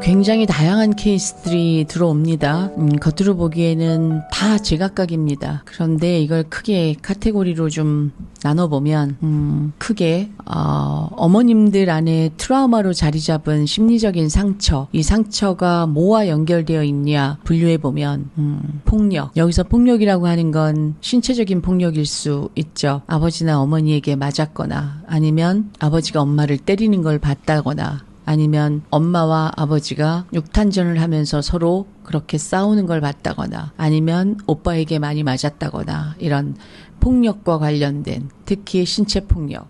굉장히 다양한 케이스들이 들어옵니다. 음, 겉으로 보기에는 다 제각각입니다. 그런데 이걸 크게 카테고리로 좀 나눠보면 음, 크게 어, 어머님들 안에 트라우마로 자리 잡은 심리적인 상처, 이 상처가 뭐와 연결되어 있냐 분류해 보면 음, 폭력. 여기서 폭력이라고 하는 건 신체적인 폭력일 수 있죠. 아버지나 어머니에게 맞았거나 아니면 아버지가 엄마를 때리는 걸 봤다거나 아니면 엄마와 아버지가 육탄전을 하면서 서로 그렇게 싸우는 걸 봤다거나 아니면 오빠에게 많이 맞았다거나 이런 폭력과 관련된 특히 신체 폭력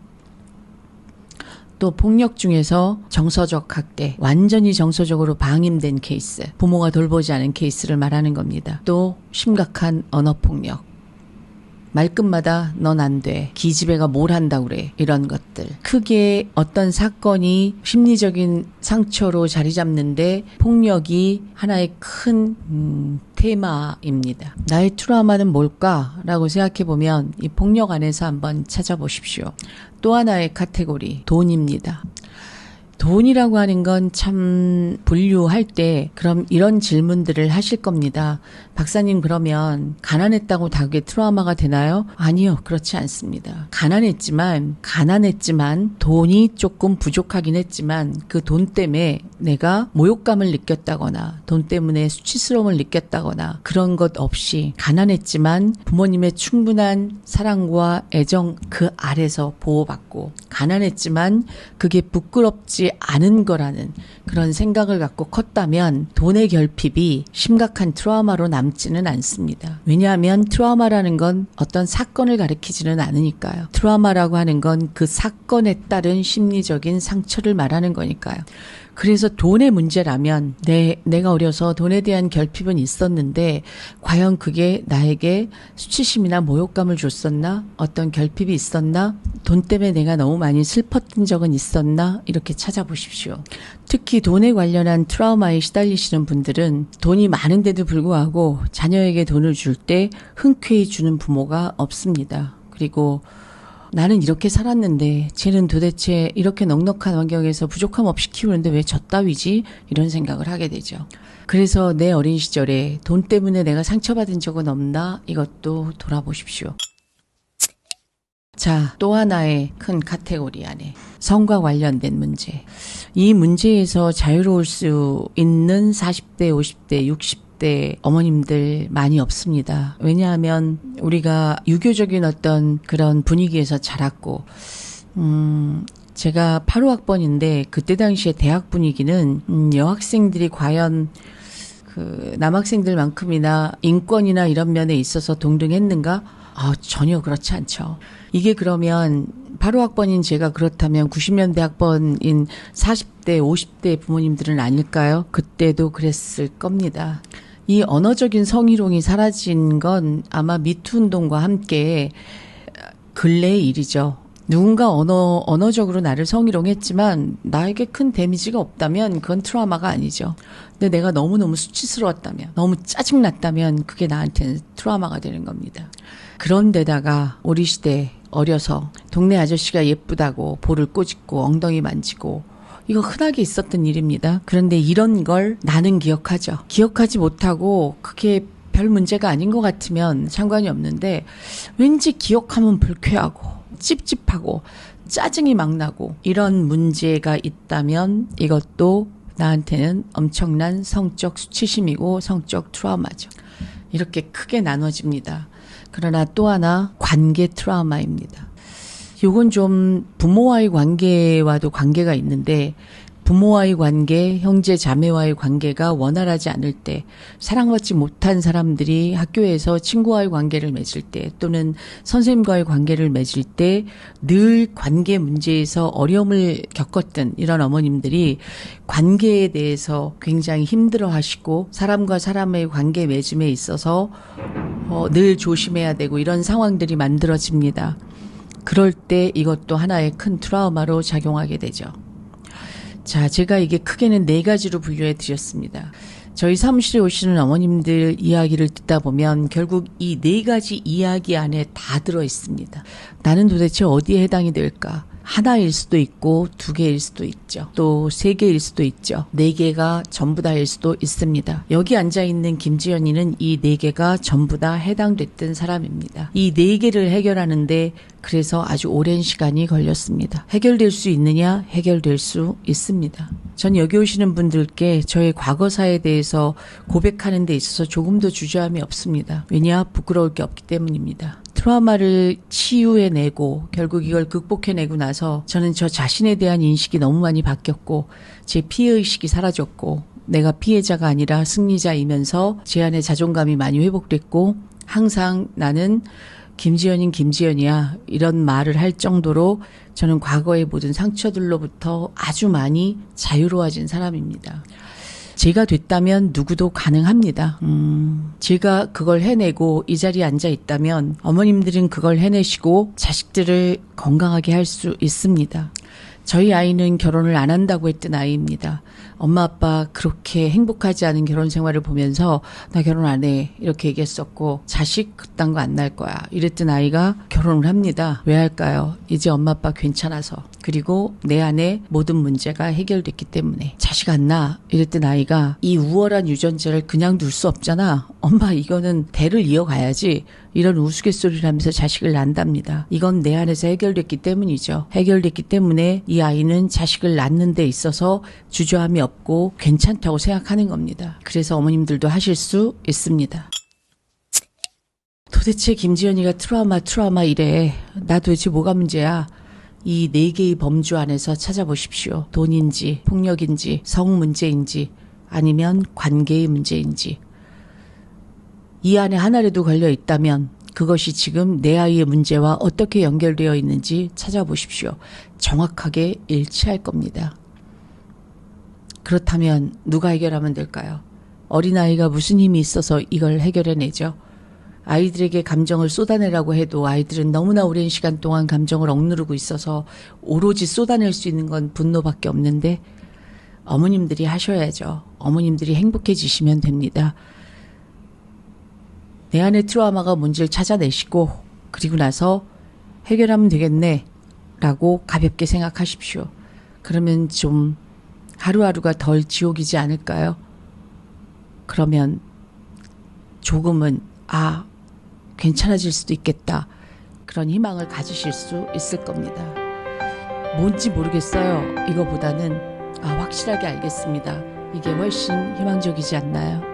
또 폭력 중에서 정서적 학대, 완전히 정서적으로 방임된 케이스, 부모가 돌보지 않은 케이스를 말하는 겁니다. 또 심각한 언어 폭력, 말끝마다 넌 안 돼. 기집애가 뭘 한다고 그래. 이런 것들. 크게 어떤 사건이 심리적인 상처로 자리 잡는데 폭력이 하나의 큰, 음, 테마입니다. 나의 트라우마는 뭘까라고 생각해 보면 이 폭력 안에서 한번 찾아보십시오. 또 하나의 카테고리, 돈입니다. 돈이라고 하는 건 참 분류할 때 그럼 이런 질문들을 하실 겁니다. 박사님 그러면 가난했다고 다 그게 트라우마가 되나요? 아니요. 그렇지 않습니다. 가난했지만 가난했지만 돈이 조금 부족하긴 했지만 그 돈 때문에 내가 모욕감을 느꼈다거나 돈 때문에 수치스러움을 느꼈다거나 그런 것 없이 가난했지만 부모님의 충분한 사랑과 애정 그 아래서 보호받고 가난했지만 그게 부끄럽지 않은 거라는 그런 생각을 갖고 컸다면 돈의 결핍이 심각한 트라우마로 남지는 않습니다. 왜냐하면 트라우마라는 건 어떤 사건을 가리키지는 않으니까요. 트라우마라고 하는 건 그 사건에 따른 심리적인 상처를 말하는 거니까요. 그래서 돈의 문제라면 내 내가 어려서 돈에 대한 결핍은 있었는데 과연 그게 나에게 수치심이나 모욕감을 줬었나? 어떤 결핍이 있었나? 돈 때문에 내가 너무 많이 슬펐던 적은 있었나? 이렇게 찾아보십시오. 특히 돈에 관련한 트라우마에 시달리시는 분들은 돈이 많은데도 불구하고 자녀에게 돈을 줄 때 흔쾌히 주는 부모가 없습니다. 그리고 나는 이렇게 살았는데 쟤는 도대체 이렇게 넉넉한 환경에서 부족함 없이 키우는데 왜 저 따위지? 이런 생각을 하게 되죠. 그래서 내 어린 시절에 돈 때문에 내가 상처받은 적은 없나? 이것도 돌아보십시오. 자, 또 하나의 큰 카테고리 안에 성과 관련된 문제. 이 문제에서 자유로울 수 있는 40대, 50대, 60대 어머님들 많이 없습니다. 왜냐하면 우리가 유교적인 어떤 그런 분위기에서 자랐고, 음, 제가 8호 학번인데 그때 당시에 대학 분위기는 음, 여학생들이 과연 그 남학생들만큼이나 인권이나 이런 면에 있어서 동등했는가? 아, 전혀 그렇지 않죠. 이게 그러면 8호 학번인 제가 그렇다면 90년대 학번인 40대, 50대 부모님들은 아닐까요? 그때도 그랬을 겁니다. 이 언어적인 성희롱이 사라진 건 아마 미투 운동과 함께 근래의 일이죠. 누군가 언어, 언어적으로 나를 성희롱했지만 나에게 큰 데미지가 없다면 그건 트라우마가 아니죠. 근데 내가 너무너무 수치스러웠다면, 너무 짜증났다면 그게 나한테는 트라우마가 되는 겁니다. 그런데다가 우리 시대 어려서 동네 아저씨가 예쁘다고 볼을 꼬집고 엉덩이 만지고 이거 흔하게 있었던 일입니다. 그런데 이런 걸 나는 기억하죠. 기억하지 못하고 그게 별 문제가 아닌 것 같으면 상관이 없는데 왠지 기억하면 불쾌하고 찝찝하고 짜증이 막 나고 이런 문제가 있다면 이것도 나한테는 엄청난 성적 수치심이고 성적 트라우마죠. 이렇게 크게 나눠집니다. 그러나 또 하나 관계 트라우마입니다. 요건 좀 부모와의 관계와도 관계가 있는데 부모와의 관계, 형제 자매와의 관계가 원활하지 않을 때, 사랑받지 못한 사람들이 학교에서 친구와의 관계를 맺을 때, 또는 선생님과의 관계를 맺을 때, 늘 관계 문제에서 어려움을 겪었던 이런 어머님들이 관계에 대해서 굉장히 힘들어 하시고, 사람과 사람의 관계 맺음에 있어서 어, 늘 조심해야 되고, 이런 상황들이 만들어집니다. 그럴 때 이것도 하나의 큰 트라우마로 작용하게 되죠. 자, 제가 이게 크게는 네 가지로 분류해 드렸습니다. 저희 사무실에 오시는 어머님들 이야기를 듣다 보면 결국 이 네 가지 이야기 안에 다 들어 있습니다. 나는 도대체 어디에 해당이 될까? 하나일 수도 있고 두 개일 수도 있죠. 또 세 개일 수도 있죠. 네 개가 전부 다일 수도 있습니다. 여기 앉아 있는 김지연이는 이 네 개가 전부 다 해당됐던 사람입니다. 이 네 개를 해결하는데 그래서 아주 오랜 시간이 걸렸습니다. 해결될 수 있느냐? 해결될 수 있습니다. 전 여기 오시는 분들께 저의 과거사에 대해서 고백하는 데 있어서 조금도 주저함이 없습니다. 왜냐? 부끄러울 게 없기 때문입니다. 트라우마를 치유해내고 결국 이걸 극복해내고 나서 저는 저 자신에 대한 인식이 너무 많이 바뀌었고 제 피해의식이 사라졌고 내가 피해자가 아니라 승리자이면서 제 안에 자존감이 많이 회복됐고 항상 나는 김지연인 김지연이야 이런 말을 할 정도로 저는 과거의 모든 상처들로부터 아주 많이 자유로워진 사람입니다. 제가 됐다면 누구도 가능합니다. 음, 제가 그걸 해내고 이 자리에 앉아 있다면 어머님들은 그걸 해내시고 자식들을 건강하게 할 수 있습니다. 저희 아이는 결혼을 안 한다고 했던 아이입니다. 엄마 아빠 그렇게 행복하지 않은 결혼 생활을 보면서 나 결혼 안 해. 이렇게 얘기했었고 자식 그딴 거 안 날 거야. 이랬던 아이가 결혼을 합니다. 왜 할까요? 이제 엄마 아빠 괜찮아서. 그리고 내 안에 모든 문제가 해결됐기 때문에 자식 안 나. 이랬던 아이가 이 우월한 유전자를 그냥 둘 수 없잖아. 엄마 이거는 대를 이어가야지. 이런 우스갯소리를 하면서 자식을 낳답니다. 이건 내 안에서 해결됐기 때문이죠. 해결됐기 때문에 이 아이는 자식을 낳는 데 있어서 주저함이 없고 괜찮다고 생각하는 겁니다. 그래서 어머님들도 하실 수 있습니다. 도대체 김지연이가 트라우마 트라우마 이래. 나 도대체 뭐가 문제야? 이 네 개의 범주 안에서 찾아보십시오. 돈인지, 폭력인지, 성 문제인지, 아니면 관계의 문제인지. 이 안에 하나라도 걸려 있다면 그것이 지금 내 아이의 문제와 어떻게 연결되어 있는지 찾아보십시오. 정확하게 일치할 겁니다. 그렇다면 누가 해결하면 될까요? 어린아이가 무슨 힘이 있어서 이걸 해결해내죠? 아이들에게 감정을 쏟아내라고 해도 아이들은 너무나 오랜 시간 동안 감정을 억누르고 있어서 오로지 쏟아낼 수 있는 건 분노밖에 없는데 어머님들이 하셔야죠. 어머님들이 행복해지시면 됩니다. 내 안의 트라우마가 뭔지를 찾아내시고 그리고 나서 해결하면 되겠네 라고 가볍게 생각하십시오. 그러면 좀 하루하루가 덜 지옥이지 않을까요? 그러면 조금은 아 괜찮아질 수도 있겠다 그런 희망을 가지실 수 있을 겁니다. 뭔지 모르겠어요. 이거보다는 아 확실하게 알겠습니다. 이게 훨씬 희망적이지 않나요?